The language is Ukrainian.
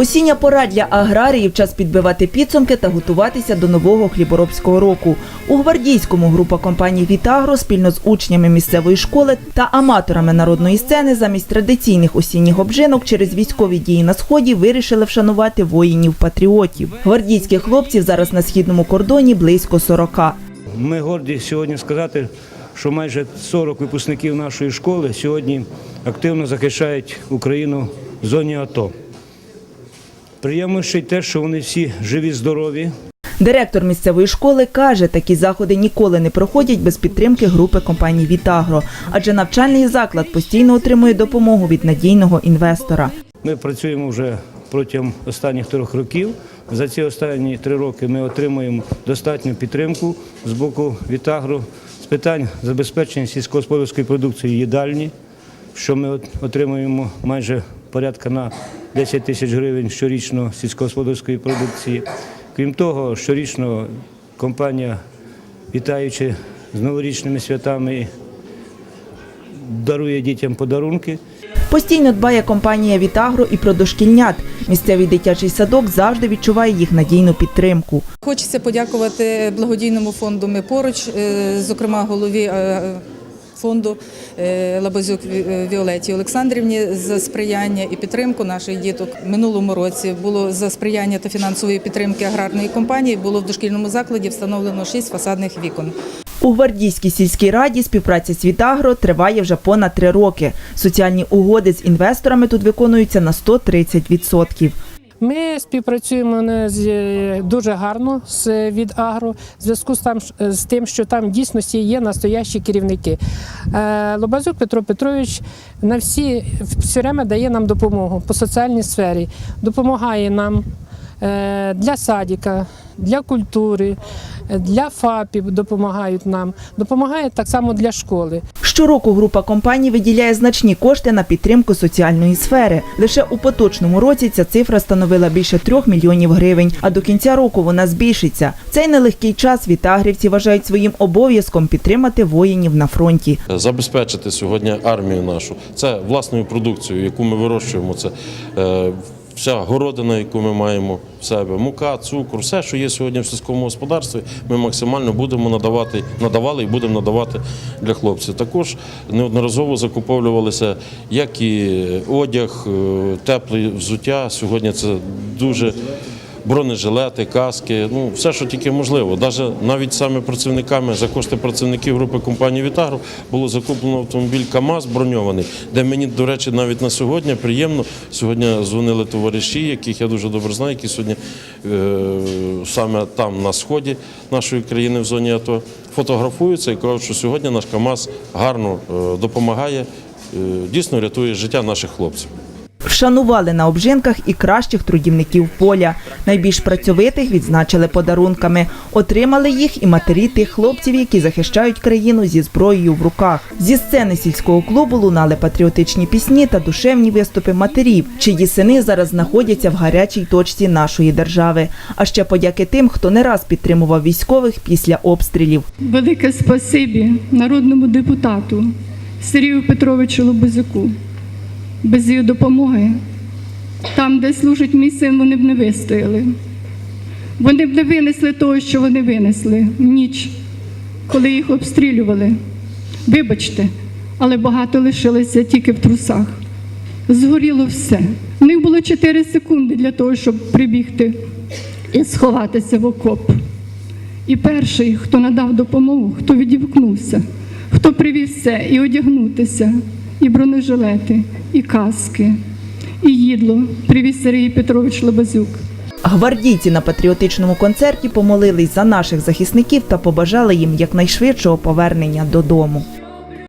Осіння пора для аграріїв час підбивати підсумки та готуватися до нового хліборобського року. У гвардійському група компаній Вітагро спільно з учнями місцевої школи та аматорами народної сцени замість традиційних осінніх обжинок через військові дії на сході вирішили вшанувати воїнів-патріотів. Гвардійських хлопців зараз на східному кордоні близько 40. Ми горді сьогодні сказати, що майже 40 випускників нашої школи сьогодні активно захищають Україну в зоні АТО. Приємно ще й те, що вони всі живі, здорові. Директор місцевої школи каже, такі заходи ніколи не проходять без підтримки групи компаній Вітагро, адже навчальний заклад постійно отримує допомогу від надійного інвестора. Ми працюємо вже протягом останніх трьох років. За ці останні три роки ми отримуємо достатню підтримку з боку Вітагро з питань забезпечення сільськогосподарської продукції їдальні, що ми отримуємо майже порядка на 10 тисяч гривень щорічно сільськогосподарської продукції. Крім того, щорічно компанія, вітаючи з новорічними святами, дарує дітям подарунки. Постійно дбає компанія Вітагро і про дошкільнят. Місцевий дитячий садок завжди відчуває їх надійну підтримку. Хочеться подякувати благодійному фонду Ми поруч, е, зокрема голові е, фонду е, Лабазюк Віолеті Олександрівні за сприяння і підтримку наших діток. Минулому році було за сприяння та фінансової підтримки аграрної компанії. Було в дошкільному закладі встановлено шість фасадних вікон. У гвардійській сільській раді співпраця з Вітагро триває вже понад три роки. Соціальні угоди з інвесторами тут виконуються на 130%. Ми співпрацюємо не з- дуже гарно з від агро в зв'язку з, там, з тим, що там в дійсності є настоящі керівники. Е, Лобазюк Петро Петрович на всі все время дає нам допомогу по соціальній сфері, допомагає нам е, для садика, для культури, е, для ФАПів допомагають нам, допомагає так само для школи. Щороку група компаній виділяє значні кошти на підтримку соціальної сфери. Лише у поточному році ця цифра становила більше трьох мільйонів гривень, а до кінця року вона збільшиться. Цей нелегкий час вітагрівці вважають своїм обов'язком підтримати воїнів на фронті. забезпечити сьогодні армію нашу. Це власною продукцією, яку ми вирощуємо. Це е, вся городина, яку ми маємо в себе, мука, цукор, все, що є сьогодні в сільському господарстві, ми максимально будемо надавати, надавали і будемо надавати для хлопців. Також неодноразово закуповувалися як і одяг, е, тепле взуття. Сьогодні це дуже бронежилети, каски, ну все, що тільки можливо. Даже навіть саме працівниками за кошти працівників групи компанії Вітагро було закуплено автомобіль КАМАЗ броньований, де мені, до речі, навіть на сьогодні приємно. Сьогодні дзвонили товариші, яких я дуже добре знаю, які сьогодні е, саме там на сході нашої країни в зоні АТО фотографуються і кажуть, що сьогодні наш КАМАЗ гарно е, допомагає, е, дійсно рятує життя наших хлопців. Вшанували на обжинках і кращих трудівників поля. Найбільш працьовитих відзначили подарунками. Отримали їх і матері тих хлопців, які захищають країну зі зброєю в руках. Зі сцени сільського клубу лунали патріотичні пісні та душевні виступи матерів, чиї сини зараз знаходяться в гарячій точці нашої держави. А ще подяки тим, хто не раз підтримував військових після обстрілів. Велике спасибі народному депутату Сергію Петровичу Лобозюку. Без її допомоги там, де служить мій син, вони б не вистояли. Вони б не винесли того, що вони винесли в ніч, коли їх обстрілювали. Вибачте, але багато лишилося тільки в трусах. Згоріло все. У них було 4 секунди для того, щоб прибігти і сховатися в окоп. І перший, хто надав допомогу, хто відімкнувся, хто привіз все і одягнутися, і бронежилети, і каски, і їдло, привіз Сергій Петрович Лобазюк. Гвардійці на патріотичному концерті помолились за наших захисників та побажали їм якнайшвидшого повернення додому.